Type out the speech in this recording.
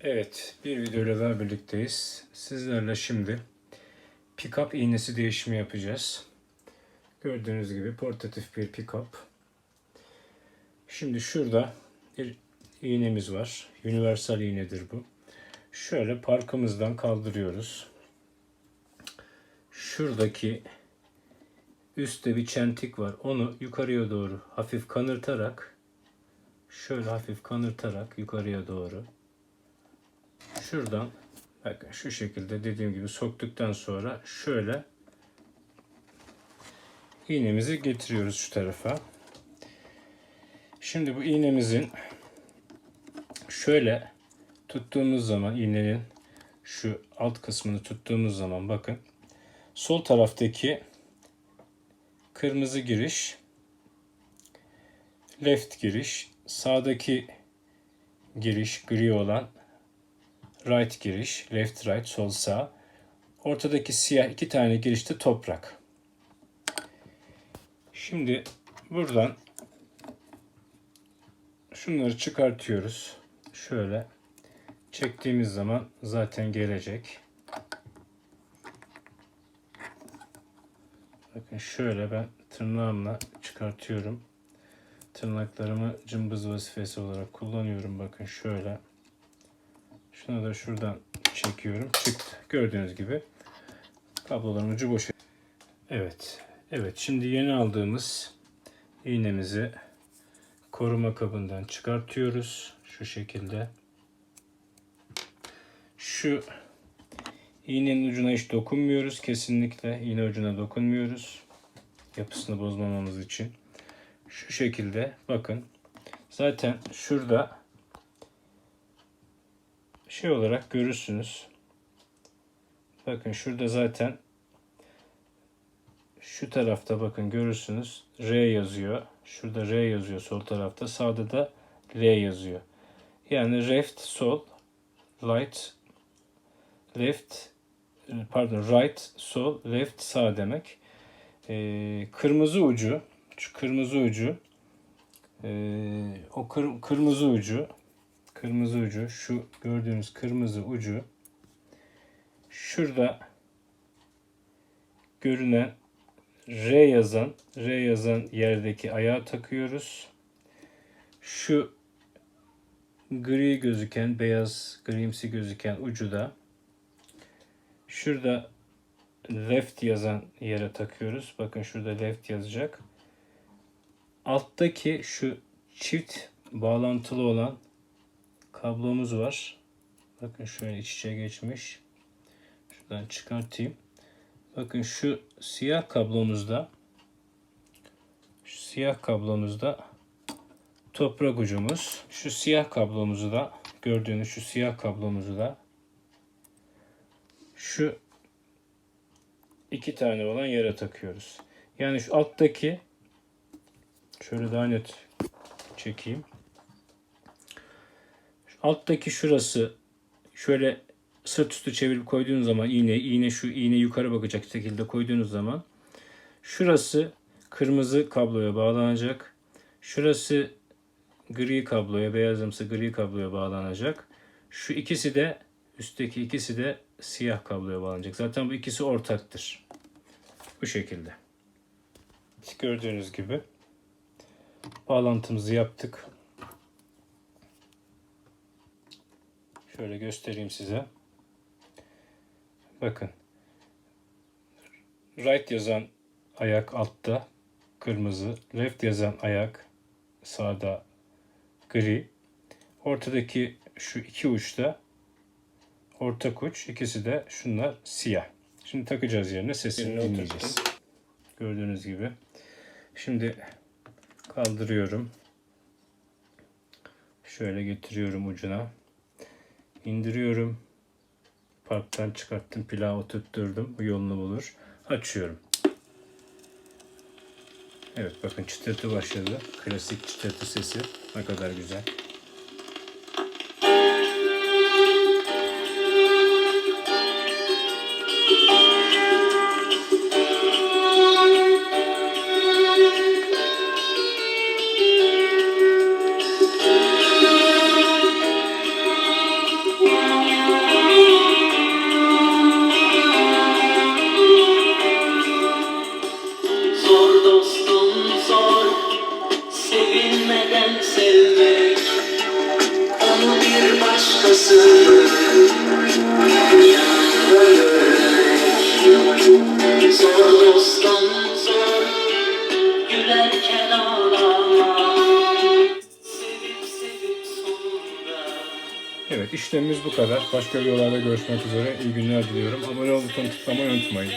Evet, bir videoyla daha birlikteyiz. Sizlerle şimdi pick-up iğnesi değişimi yapacağız. Gördüğünüz gibi portatif bir pick-up. Şimdi şurada bir iğnemiz var. Universal iğnedir bu. Şöyle parkımızdan kaldırıyoruz. Şuradaki üstte bir çentik var. Onu yukarıya doğru hafif kanırtarak şöyle hafif kanırtarak yukarıya doğru şuradan bakın şu şekilde dediğim gibi soktuktan sonra şöyle iğnemizi getiriyoruz şu tarafa. Şimdi bu iğnemizin şöyle tuttuğumuz zaman iğnenin şu alt kısmını tuttuğumuz zaman bakın sol taraftaki kırmızı giriş left giriş sağdaki giriş gri olan right giriş, left right, sol sağ. Ortadaki siyah iki tane girişte toprak. Şimdi buradan şunları çıkartıyoruz. Şöyle çektiğimiz zaman zaten gelecek. Bakın şöyle ben tırnağımla çıkartıyorum. Tırnaklarımı cımbız vazifesi olarak kullanıyorum. Bakın şöyle. Şunu da şuradan çekiyorum. Çıktı. Gördüğünüz gibi kabloların ucu boş. Evet. Evet. Şimdi yeni aldığımız iğnemizi koruma kabından çıkartıyoruz. Şu şekilde. Şu iğnenin ucuna hiç dokunmuyoruz. Kesinlikle iğne ucuna dokunmuyoruz. Yapısını bozmamamız için. Şu şekilde bakın. Zaten şurada şey olarak görürsünüz. Bakın şurada zaten şu tarafta bakın görürsünüz R yazıyor. Şurada R yazıyor sol tarafta. Sağda da L yazıyor. Yani left sol, right, left, pardon right, sol, left, sağ demek. Ee, kırmızı ucu, şu kırmızı ucu, ee, o kır, kırmızı ucu kırmızı ucu şu gördüğünüz kırmızı ucu şurada görünen R yazan R yazan yerdeki ayağa takıyoruz. Şu gri gözüken beyaz grimsi gözüken ucu da şurada left yazan yere takıyoruz. Bakın şurada left yazacak. Alttaki şu çift bağlantılı olan kablomuz var. Bakın şöyle iç içe geçmiş. Şuradan çıkartayım. Bakın şu siyah kablomuzda şu siyah kablomuzda toprak ucumuz. Şu siyah kablomuzu da gördüğünüz şu siyah kablomuzu da şu iki tane olan yere takıyoruz. Yani şu alttaki şöyle daha net çekeyim alttaki şurası şöyle sırt üstü çevirip koyduğunuz zaman iğne, iğne şu iğne yukarı bakacak şekilde koyduğunuz zaman şurası kırmızı kabloya bağlanacak. Şurası gri kabloya, beyazımsı gri kabloya bağlanacak. Şu ikisi de üstteki ikisi de siyah kabloya bağlanacak. Zaten bu ikisi ortaktır. Bu şekilde. Gördüğünüz gibi bağlantımızı yaptık. Şöyle göstereyim size. Bakın. Right yazan ayak altta kırmızı. Left yazan ayak sağda gri. Ortadaki şu iki uçta ortak uç. ikisi de şunlar siyah. Şimdi takacağız yerine sesini dinleyeceğiz. Gördüğünüz gibi. Şimdi kaldırıyorum. Şöyle getiriyorum ucuna indiriyorum. Parktan çıkarttım, plağı oturtturdum. Bu yolunu bulur. Açıyorum. Evet bakın çıtırtı başladı. Klasik çıtırtı sesi. Ne kadar güzel. Sevmek Onu bir sonunda Evet işlemimiz bu kadar. Başka videolarda görüşmek üzere. İyi günler diliyorum. Abone ol butonuna tıklamayı unutmayın.